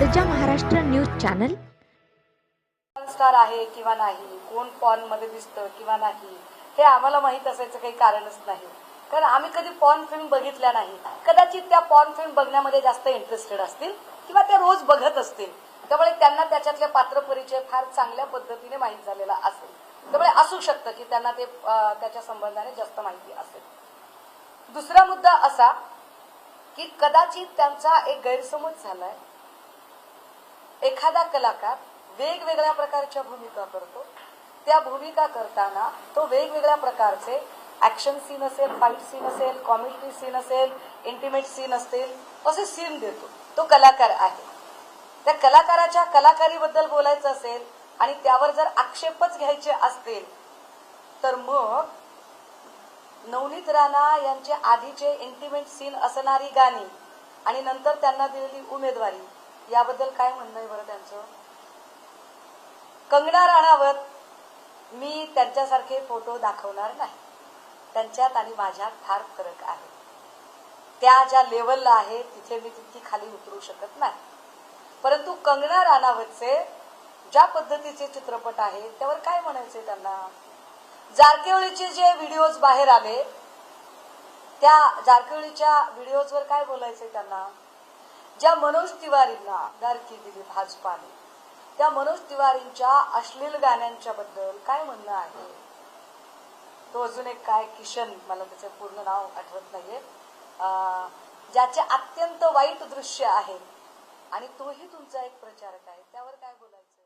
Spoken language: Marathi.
News channel. स्टार आहे किंवा नाही कोण पॉनमध्ये दिसतं किंवा नाही हे आम्हाला माहीत असायचं काही कारणच नाही. कारण आम्ही कधी पॉन फिल्म बघितल्या नाही. कदाचित त्या पॉन फिल्म बघण्यामध्ये जास्त इंटरेस्टेड असतील किंवा त्या रोज बघत असतील. त्यामुळे त्यांना त्याच्यातले पात्र परिचय फार चांगल्या पद्धतीने माहीत झालेला असेल. त्यामुळे असू शकतं की त्यांना ते त्याच्या संबंधाने जास्त माहिती असेल. दुसरा मुद्दा असा की कदाचित त्यांचा एक गैरसमज झालाय. एखादा कलाकार वेगवेगळ्या प्रकारच्या भूमिका करतो. त्या भूमिका करताना तो वेगवेगळ्या प्रकारचे ऍक्शन सीन असेल फाईट सीन असेल कॉमेडी सीन असेल इंटिमेट सीन असतील असे सीन देतो. तो कलाकार आहे. त्या कलाकाराच्या कलाकारीबद्दल बोलायचं असेल आणि त्यावर जर आक्षेपच घ्यायचे असतील तर मग नवनीत राणा यांचे आधीचे इंटिमेट सीन असणारी गाणी आणि नंतर त्यांना दिलेली उमेदवारी याबद्दल काय म्हणणं आहे बरं त्यांचं? कंगना राणावत मी त्यांच्यासारखे फोटो दाखवणार नाही. त्यांच्यात आणि माझ्यात फार फरक आहे. त्या ज्या लेवलला आहे तिथे मी तितकी खाली उतरू शकत नाही. परंतु कंगना राणावतचे ज्या पद्धतीचे चित्रपट आहेत त्यावर काय म्हणायचे त्यांना? जारकेवळीचे जे व्हिडिओज बाहेर आले त्या जारकेवळीच्या व्हिडिओजवर काय बोलायचे त्यांना? ज्या मनोज तिवारींना दारकी दिली भाजपाने त्या मनोज तिवारींच्या अश्लील गाण्यांच्या बद्दल काय म्हणणं आहे? तो अजून एक काय किशन मला त्याचं पूर्ण नाव आठवत नाहीये. अं, ज्याचे अत्यंत वाईट दृश्य आहे. आणि तोही तुमचा एक प्रचारक आहे. त्यावर काय बोलायचं?